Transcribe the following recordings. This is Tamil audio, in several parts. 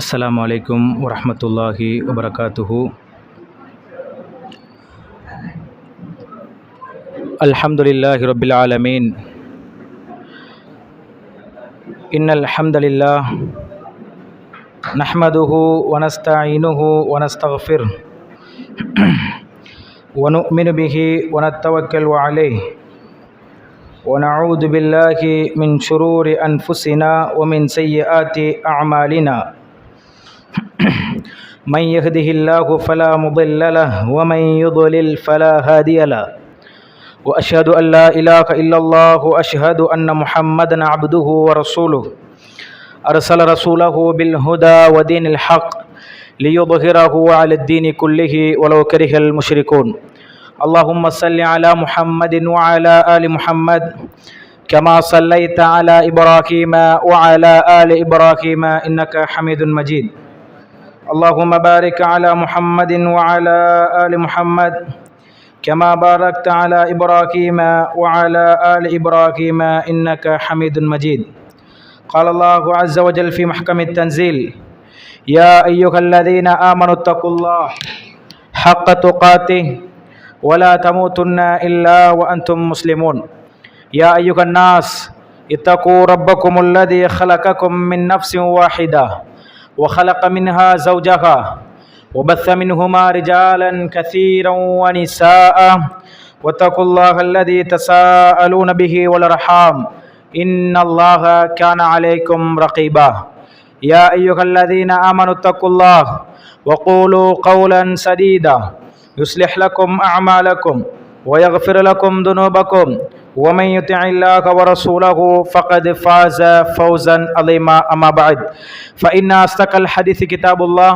அஸ்லாம் வலைக்கம் வரமத்துல்லாஹி வபரகாத்துஹு அல்ஹம்துலில்லாஹி ரபில் ஆலமீன் إن الحمد لله نحمده ونستعينه ونستغفره ونؤمن به ونتوكل عليه ونعوذ بالله من شرور أنفسنا ومن سيئات أعمالنا. من يهده الله فلا مضل له ومن يضلل فلا هادي له. وأشهد أن لا إله إلا الله وأشهد أن محمدا عبده ورسوله. أرسل رسوله بالهدى ودين الحق ليظهره على الدين كله ولو كره المشركون. اللهم صل على محمد وعلى آل محمد كما صليت على إبراهيم وعلى آل إبراهيم إنك حميد مجيد. اللهم بارك على محمد وعلى آل محمد كما باركت على إبراهيم وعلى آل إبراهيم إنك حميد مجيد. قال الله عز وجل في محكم التنزيل يا أيها الذين آمنوا اتقوا الله حق تقاته ولا تموتن إلا وأنتم مسلمون. يا أيها الناس اتقوا ربكم الذي خلقكم من نفس واحدة وخلق منها زوجها وبث منهما رجالا كثيرا ونساء. واتقوا الله الذي تساءلون به والأرحام. إن الله كان عليكم رقيبا. يا أيها الذين آمنوا اتقوا الله وقولوا قولا سديدا. يصلح لكم اعمالكم ويغفر لكم ذنوبكم ومن يطع الله ورسوله فقد فاز فوزا عظيما اما بعد فان اصدق الحديث كتاب الله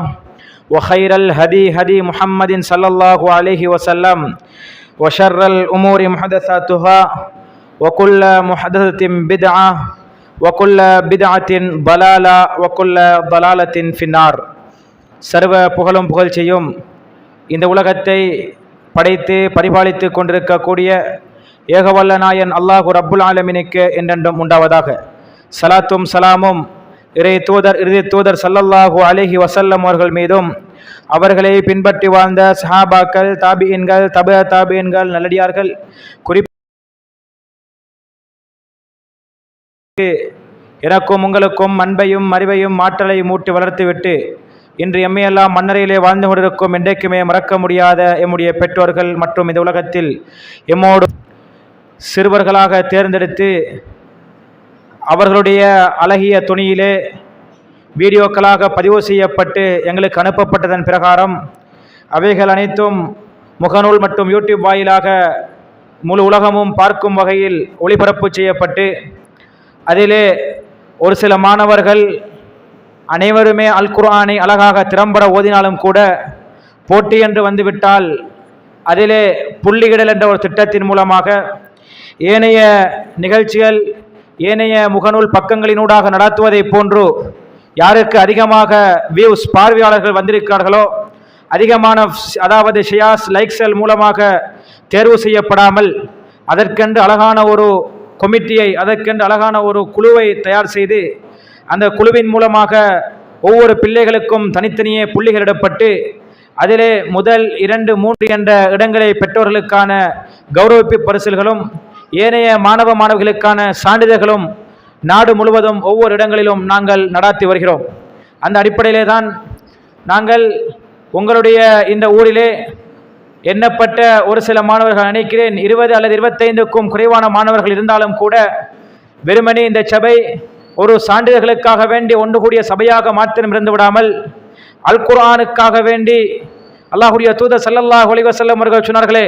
وخير الهدي هدي محمد صلى الله عليه وسلم وشر الأمور محدثاتها وكل محدثة بدعة وكل بدعة ضلالة وكل ضلالة في النار சர்வ புகழும் புகழ்ச்சியும் இந்த உலகத்தை படைத்து பரிபாலித்து கொண்டிருக்கக்கூடிய ஏகவல்ல நாயன் அல்லாஹு ரப்புல் ஆலமினுக்கு என்றென்றும் உண்டாவதாக. சலாத்தும் சலாமும் இறை தூதர் இறுதி தூதர் சல்லல்லாஹு அலிஹி வசல்லம் அவர்கள் மீதும் அவர்களை பின்பற்றி வாழ்ந்த சஹாபாக்கள் தாபியன்கள் தப தாபியன்கள் நல்லடியார்கள் குறிப்பு எனக்கும் உங்களுக்கும் அன்பையும் அறிவையும் மாற்றலையும் மூட்டி வளர்த்துவிட்டு இன்று எம்மையெல்லாம் மன்னரையிலே வாழ்ந்து கொண்டிருக்கும் என்றைக்குமே மறக்க முடியாத எம்முடைய பெற்றோர்கள் மற்றும் இந்த உலகத்தில் எம்மோடு சிறுவர்களாக தேர்ந்தெடுத்து அவர்களுடைய அழகிய துணியிலே வீடியோக்களாக பதிவு செய்யப்பட்டு எங்களுக்கு அனுப்பப்பட்டதன் பிரகாரம் அவைகள் அனைத்தும் முகநூல் மற்றும் யூடியூப் வாயிலாக முழு உலகமும் பார்க்கும் வகையில் ஒளிபரப்பு செய்யப்பட்டு அதிலே ஒரு சில மாணவர்கள் அனைவருமே அல் குர்ஆனை அழகாக திறம்பட ஓதினாலும் கூட போட்டி என்று வந்துவிட்டால் அதிலே புள்ளிகிடல் என்ற ஒரு திட்டத்தின் மூலமாக ஏனைய நிகழ்ச்சிகள் ஏனைய முகநூல் பக்கங்களினூடாக நடத்துவதைப் போன்று யாருக்கு அதிகமாக வியூஸ் பார்வையாளர்கள் வந்திருக்கிறார்களோ அதிகமான அதாவது ஷியாஸ் லைக்ஸல் மூலமாக தேர்வு செய்யப்படாமல் அதற்கென்று அழகான ஒரு கொமிட்டியை அதற்கென்று அழகான ஒரு குழுவை தயார் செய்து அந்த குழுவின் மூலமாக ஒவ்வொரு பிள்ளைகளுக்கும் தனித்தனியே புள்ளிகளிடப்பட்டு அதிலே முதல் இரண்டு மூன்று என்ற இடங்களை பெற்றோர்களுக்கான கௌரவிப்பு பரிசல்களும் ஏனைய மாணவ மாணவிகளுக்கான சான்றிதழ்களும் நாடு முழுவதும் ஒவ்வொரு இடங்களிலும் நாங்கள் நடாத்தி வருகிறோம். அந்த அடிப்படையிலே தான் நாங்கள் உங்களுடைய இந்த ஊரிலே எண்ணப்பட்ட ஒரு சில மாணவர்கள் நினைக்கிறேன் இருபது அல்லது இருபத்தைந்துக்கும் குறைவான மாணவர்கள் இருந்தாலும் கூட வெறுமனே இந்த சபை ஒரு சான்றிதழ்களுக்காக வேண்டி ஒன்று கூடிய சபையாக மாத்திரம் இருந்து விடாமல் அல் குர்ஆனுக்காக வேண்டி அல்லாஹுடைய தூதர் சல்லல்லாஹ் ஒலிவசல்லம் அவர்கள் சொன்னார்களே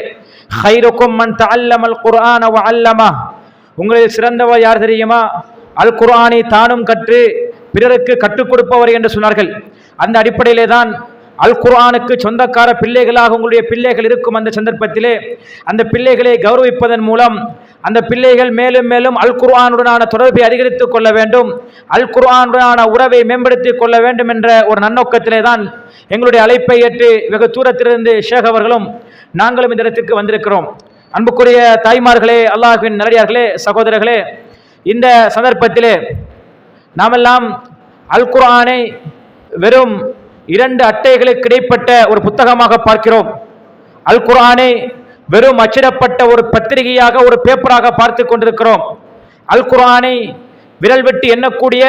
ஹைருக்கும் மன் அல்லமல் குர்ஆன வ அல்லமா. உங்களில் சிறந்தவர் யார் தெரியுமா? அல் குர்ஆனை தானும் கற்று பிறருக்கு கற்றுக் கொடுப்பவர் என்று சொன்னார்கள். அந்த அடிப்படையிலே தான் அல் குர்ஆனுக்கு சொந்தக்கார பிள்ளைகளாக உங்களுடைய பிள்ளைகள் இருக்கும் அந்த சந்தர்ப்பத்திலே அந்த பிள்ளைகளை கௌரவிப்பதன் மூலம் அந்த பிள்ளைகள் மேலும் மேலும் அல் குர்ஆனுடனான தொடர்பை அதிகரித்துக் கொள்ள வேண்டும். அல் குர்ஆனுடனான உறவை மேம்படுத்திக் கொள்ள வேண்டும் என்ற ஒரு நன்னோக்கத்திலே தான் எங்களுடைய அழைப்பை ஏற்று வெகு தூரத்திலிருந்து ஷேக் அவர்களும் நாங்களும் இந்த இடத்திற்கு வந்திருக்கிறோம். அன்புக்குரிய தாய்மார்களே அல்லாஹ்வின் நல்லடியார்களே சகோதரர்களே இந்த சந்தர்ப்பத்திலே நாமெல்லாம் அல் குர்ஆனை வெறும் இரண்டு அட்டைகளுக்கு இடைப்பட்ட ஒரு புத்தகமாக பார்க்கிறோம். அல் குர்ஆனை வெறும் அச்சிடப்பட்ட ஒரு பத்திரிகையாக ஒரு பேப்பராக பார்த்து கொண்டிருக்கிறோம். அல் குரானை விரல் வெட்டி எண்ணக்கூடிய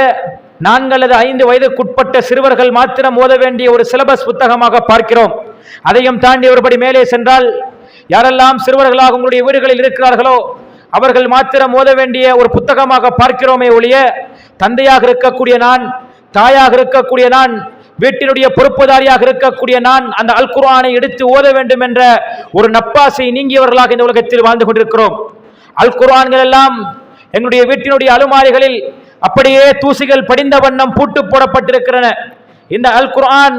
நான்கு அல்லது ஐந்து வயதுக்குட்பட்ட சிறுவர்கள் மாத்திரம் ஓத வேண்டிய ஒரு சிலபஸ் புத்தகமாக பார்க்கிறோம். அதையும் தாண்டி ஒருபடி மேலே சென்றால் யாரெல்லாம் சிறுவர்களாக உங்களுடைய வீடுகளில் இருக்கிறார்களோ அவர்கள் மாத்திரம் ஓத வேண்டிய ஒரு புத்தகமாக பார்க்கிறோமே ஒழிய தந்தையாக இருக்கக்கூடிய நான் தாயாக இருக்கக்கூடிய நான் வீட்டினுடைய பொறுப்புதாரியாக இருக்கக்கூடிய நான் அந்த அல் குர்ஆனை எடுத்து ஓத வேண்டும் என்ற ஒரு நப்பாசை நீங்கியவர்களாக இந்த உலகத்தில் வாழ்ந்து கொண்டிருக்கிறோம். அல் குர்ஆன்கள் எல்லாம் எங்களுடைய வீட்டினுடைய அலுமாரிகளில் அப்படியே தூசிகள் படிந்த வண்ணம் பூட்டு போடப்பட்டிருக்கிறன. இந்த அல் குர்ஆன்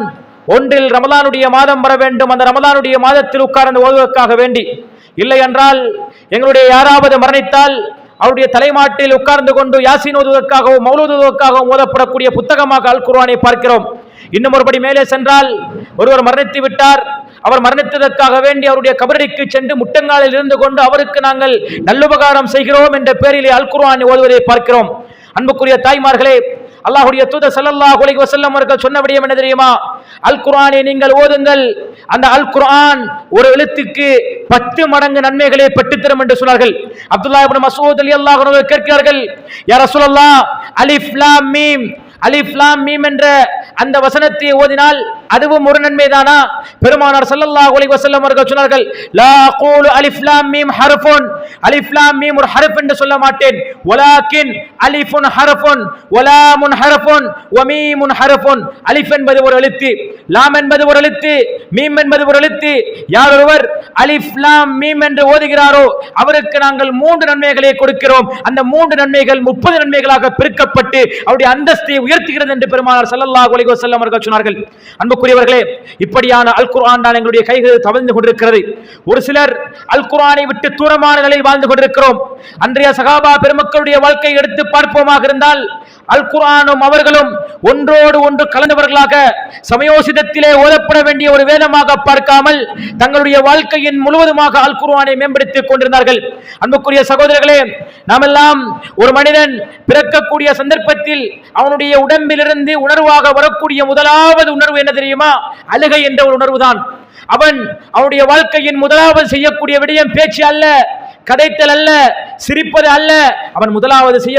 ஒன்றில் ரமலானுடைய மாதம் வர வேண்டும். அந்த ரமலானுடைய மாதத்தில் உட்கார்ந்து ஓதுவதற்காக வேண்டி. இல்லை என்றால் எங்களுடைய யாராவது மரணித்தால் அவருடைய தலைமாட்டில் உட்கார்ந்து கொண்டு யாசின் ஓதுவதற்காகவும் மௌலோதுவதற்காகவும் ஓதப்படக்கூடிய புத்தகமாக அல் குர்வானை பார்க்கிறோம். இன்னும் ஒருபடி மேலே சென்றால் ஒருவர் மரணித்து விட்டார். அவர் மரணித்ததற்காக வேண்டி அவருடைய கபரடிக்கு சென்று முட்டங்காலில் இருந்து கொண்டு அவருக்கு நாங்கள் நல்லுபகாரம் செய்கிறோம் என்ற பேரிலே அல் ஓதுவதை பார்க்கிறோம். அன்புக்குரிய தாய்மார்களே அல்லாஹ்வுடைய தூத ஸல்லல்லாஹு அலைஹி வசல்லம் அவர்கள் சொன்ன விடயம் என்ன தெரியுமா? அல் குரானை நீங்கள் ஓதுங்கள். அந்த அல் குர்ஆன் ஒரு எழுத்துக்கு பத்து மடங்கு நன்மைகளை பெற்றுத்தரும் என்று சொன்னார்கள். அப்துல்லா இப்னு மசூத் அலி அல்லாஹ் கேட்கிறார்கள் யார் ரசூலல்லாஹ் அலிஃப் லாம் மீம் அலிஃப் லாம் மீம் என்ற அந்த வசனத்தை ஓதினால் அதுவும் ஒரு நன்மைதானா? பெருமானார் ஸல்லல்லாஹு அலைஹி வஸல்லம் அவர்கள் சொன்னார்கள் லா கூலு அலிஃப் லாம் மீம் ஹர்ஃபுன். அலிஃப்லாம் மீம் ஒரு ஹர்ஃப் என்று சொல்ல மாட்டேன். ஒலாக்கின் அலிஃபுன் ஹரஃபுன் ஒலாமுன் ஹரஃபுன் ஒமீமுன் ஹரஃபுன். அலிஃப் என்பது ஒரு எழுத்து லாம் என்பது ஒரு எழுத்து மீம் என்பது ஒரு எழுத்து. யார் ஒருவர் அலிஃப் லாம் மீம் என்று ஓதுகிறாரோ அவருக்கு நாங்கள் மூன்று நன்மைகளை கொடுக்கிறோம். அந்த மூன்று நன்மைகள் முப்பது நன்மைகளாக பெருக்கப்பட்டு அவருடைய அந்தஸ்தை உயர்த்துகிறது என்று பெருமானார் சல்லல்லாஹு அலைஹி வஸல்லம் அவர்கள் சொன்னார்கள். அன்புக்குரியவர்களே இப்படியான அல் குர்ஆன் தான் எங்களுடைய கைகளில் தவழ்ந்து கொண்டிருக்கிறது. ஒரு சிலர் அல் குர்ஆனை விட்டு தூரமான நிலை நிலையில் வாழ்ந்து கொண்டிருக்கிறோம். அன்றைய சகாபா பெருமக்களுடைய வாழ்க்கை எடுத்து பார்ப்போமாக இருந்தால் அல் குரானும் அவர்களும் ஒன்றோடு ஒன்று கலந்தவர்களாக சமயோசிதத்திலே ஓதப்பட வேண்டிய ஒரு வேதமாக பார்க்காமல் தங்களுடைய வாழ்க்கையின் முழுவதுமாக அல் குர்ஆனை மேம்படுத்திக் கொண்டிருந்தார்கள். அன்புக்குரிய சகோதரர்களே நாமெல்லாம் ஒரு மனிதன் பிறக்கக்கூடிய சந்தர்ப்பத்தில் அவனுடைய உடம்பிலிருந்து உணர்வாக வரக்கூடிய முதலாவது உணர்வு என்ன தெரியுமா? அழுகை என்ற ஒரு உணர்வுதான். அவன் அவனுடைய வாழ்க்கையின் முதலாவது செய்யக்கூடிய விடயம் பேச்சு அல்ல கதைத்தல் அல்ல சிரிப்பது அல்ல. அவன் முதலாவது செய்ய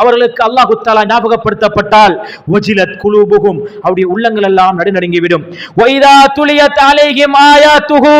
அவர்களுக்கு அல்லாஹு தாலா ஞாபகப்படுத்தப்பட்டால் ஒஜிலத் குழுபுகும் அவருடைய உள்ளங்கள் எல்லாம் நடுநடுங்கிவிடும். ஒய்தா துளிய துலியத் அலைஹிம் துகு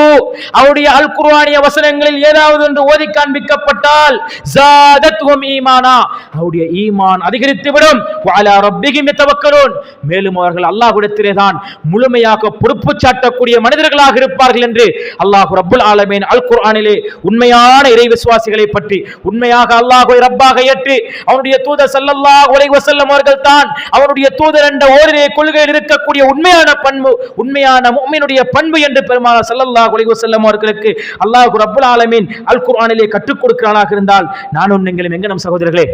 அவருடைய அல் குர்வானிய வசனங்களில் ஏதாவது ஒன்று ஓதி காண்பிக்கப்பட்டால் ஜாதத்துவம் ஈமானா. அவருடைய ஈமான் அதிகரித்து விடும் வாலா ரப்பிகிம் யதவக்கலூன். மேலும் அவர்கள் அல்லாஹ்விடத்திலே தான் முழுமையாக பொறுப்பு சாட்டக்கூடிய மனிதர்களாக இருப்பார்கள் என்று அல்லாஹ் ரப்புல் ஆலமீன் அல் குர்ஆனிலே உண்மையான இறை விசுவாசிகளை பற்றி உண்மையாக அல்லாஹோ ரப்பாக ஏற்று அவனுடைய தூதர் ஸல்லல்லாஹு உலை வஸல்லம் அவர்கள் தான் அவனுடைய தூதர் என்ற ஓரிரை கொள்கையில் இருக்கக்கூடிய உண்மையான பண்பு உண்மையான உண்மையினுடைய பண்பு என்று பெருமான ஸல்லல்லாஹு அலைஹி வஸல்லம் அவர்களுக்கு அல்லாஹ் ரப்புல் ஆலமீன் அல் குர்ஆனிலே கற்றுக் கொடுக்கிறானாக இருந்தால் நானும் நீங்களும் எங்க நம் சகோதரர்களே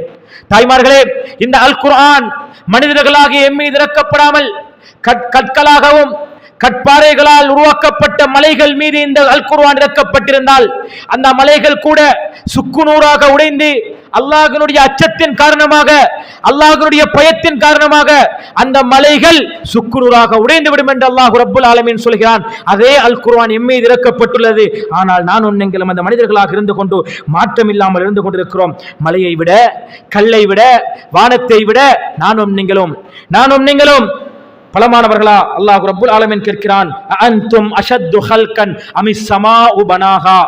தாய்மார்களே இந்த அல் குர்ஆன் மனிதர்களாகிய எம்மீது இறக்கப்படாமல் கற்களாகவும் கட்பாறைகளால் உருவாக்கப்பட்ட மலைகள் மீது இந்த அல் குர்ஆன் இறக்கப்பட்டிருந்தால் அந்த மலைகள் கூட சுக்குநூறாக உடைந்து அல்லாஹனுடைய அச்சத்தின் காரணமாக அல்லாஹனுடைய பயத்தின் காரணமாக அந்த மலைகள் சுக்குநூறாக உடைந்து விடும் என்று அல்லாஹ் ரப்புல் ஆலமின் சொல்கிறான். அதே அல் குர்வான் எம்மீது இறக்கப்பட்டுள்ளது. ஆனால் நான் நீங்களும் அந்த மனிதர்களாக இருந்து கொண்டு மாற்றம் இல்லாமல் இருந்து கொண்டிருக்கிறோம். மலையை விட கல்லை விட வானத்தை விட நானும் நீங்களும் நானும் நீங்களும் பலமானவர்களா? அல்லாஹ் ரபுல் ஆலமின் கேட்கிறான் அன்தும் அஷத்து ஹல்கன் அமி சமா உபனாகா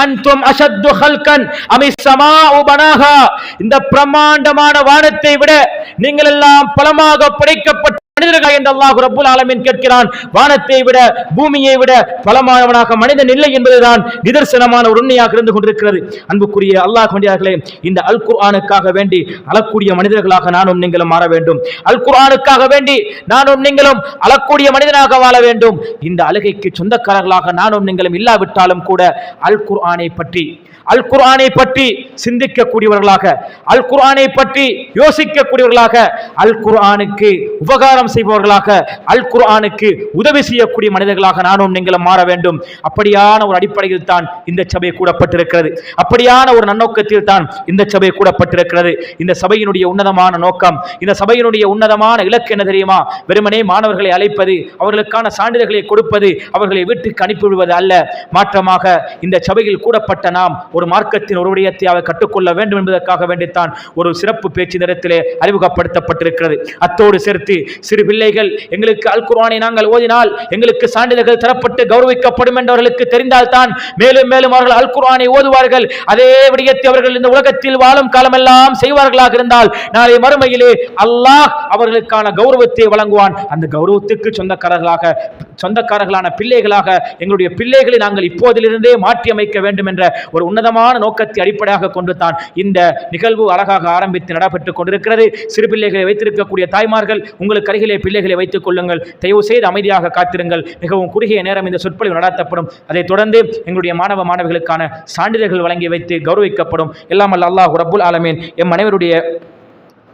அன்தும் அஷத்து ஹல்கன் அமி சமா உபனாகா இந்த பிரம்மாண்டமான வானத்தை விட நீங்கள் எல்லாம் பலமாக படைக்கப்பட்ட மனிதர்கள் என்று அல்லாஹ் ரப்புல் ஆலமின் கேட்கிறான். வானத்தை விட பூமியை விட பலமானவனாக மனிதன் இல்லை என்பதுதான் நிதர்சனமான ஒரு உண்மையாக இருந்து கொண்டிருக்கிறது. அன்புக்குரிய அல்லாஹ் கொண்டியார்களே இந்த அல் குர்ஆனுக்காக வேண்டி அழக்கூடிய மனிதர்களாக நானும் நீங்களும் மாற வேண்டும். அல் குர்ஆனுக்காக வேண்டி நானும் நீங்களும் அழக்கூடிய மனிதனாக வாழ வேண்டும். இந்த அழுகைக்கு சொந்தக்காரர்களாக நானும் நீங்களும் இல்லாவிட்டாலும் கூட அல் குர்ஆனை பற்றி அல் குர்ஆனை பற்றி சிந்திக்கக்கூடியவர்களாக அல் குர்ஆனை பற்றி யோசிக்கக்கூடியவர்களாக அல் குர்ஆனுக்கு உபகாரம் செய்பவர்களாக அல் குர்ஆனுக்கு உதவி செய்யக்கூடிய மனிதர்களாக நானும் நீங்களும் மாற வேண்டும். அப்படியான ஒரு அடிப்படையில் தான் இந்த சபை கூடப்பட்டிருக்கிறது. அப்படியான ஒரு நன்னோக்கத்தில் தான் இந்த சபை கூடப்பட்டிருக்கிறது. இந்த சபையினுடைய உன்னதமான நோக்கம் இந்த சபையினுடைய உன்னதமான இலக்கு என்ன தெரியுமா? வெறுமனே மாணவர்களை அழைப்பது அவர்களுக்கான சான்றிதழ்களை கொடுப்பது அவர்களை வீட்டுக்கு அனுப்பிவிடுவது அல்ல. மாற்றமாக இந்த சபையில் கூடப்பட்ட நாம் ஒரு மார்க்கத்தின் ஒரு விடயத்தை அவர் கற்றுக்கொள்ள வேண்டும் என்பதற்காக வேண்டித்தான் ஒரு சிறப்பு பேச்சு நேரத்திலே அறிமுகப்படுத்தப்பட்டிருக்கிறது. அத்தோடு சேர்த்து சிறு பிள்ளைகள் எங்களுக்கு அல் குர்வானை நாங்கள் ஓதினால் எங்களுக்கு சான்றிதழ்கள் தரப்பட்டு கௌரவிக்கப்படும் என்றவர்களுக்கு தெரிந்தால்தான் மேலும் மேலும் அவர்கள் அல் குர்வானை ஓதுவார்கள். அதே விடயத்தை அவர்கள் இந்த உலகத்தில் வாழும் காலமெல்லாம் செய்வார்களாக இருந்தால் நாளை மறுமையிலே அல்லாஹ் அவர்களுக்கான கௌரவத்தை வழங்குவான். அந்த கௌரவத்துக்கு சொந்தக்காரர்களாக சொந்தக்காரர்களான பிள்ளைகளாக எங்களுடைய பிள்ளைகளை நாங்கள் இப்போதிலிருந்தே மாற்றி அமைக்க வேண்டும் என்ற ஒரு உன்னதமான நோக்கத்தை அடிப்படையாக கொண்டு தான் இந்த நிகழ்வு அழகாக ஆரம்பித்து நடைபெற்றுக் கொண்டிருக்கிறது. சிறு பிள்ளைகளை வைத்திருக்கக்கூடிய தாய்மார்கள் உங்களுக்கு அருகிலே பிள்ளைகளை வைத்துக் கொள்ளுங்கள். தயவு செய்து அமைதியாக காத்திருங்கள். மிகவும் குறுகிய நேரம் இந்த சொற்பொழிவு நடத்தப்படும். அதைத் தொடர்ந்து எங்களுடைய மாணவ மாணவிகளுக்கான சான்றிதழ்கள் வழங்கி வைத்து கௌரவிக்கப்படும். எல்லாம் அல்லாஹ் ரபுல் ஆலமீன். எம் அனைவருடைய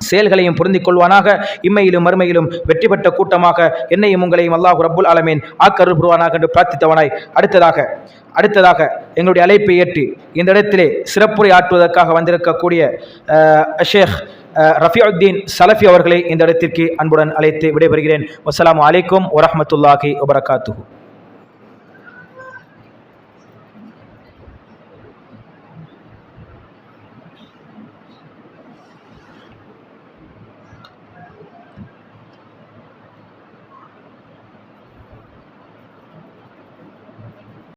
செயல்களையும் பொருந்திக் கொள்வானாக இம்மையிலும் மறுமையிலும் வெற்றி பெற்ற கூட்டமாக என்னையும் உங்களையும் அல்லாஹ் ரபுல் ஆலமீன் ஆக்கருள் புரிவானாக என்று பிரார்த்தித்தவனாய். அடுத்ததாக அடுத்ததாக எங்களுடைய அழைப்பை ஏற்று இந்த இடத்திலே சிறப்புரை ஆற்றுவதற்காக வந்திருக்கக்கூடிய அஹ், ஷேக் ரஃபியுத்தீன் சலஃபி அவர்களை இந்த இடத்திற்கு அன்புடன் அழைத்து விடைபெறுகிறேன். வசலாம் அலைக்கும் வரமத்துல்லாஹி வபரகாத்துஹு.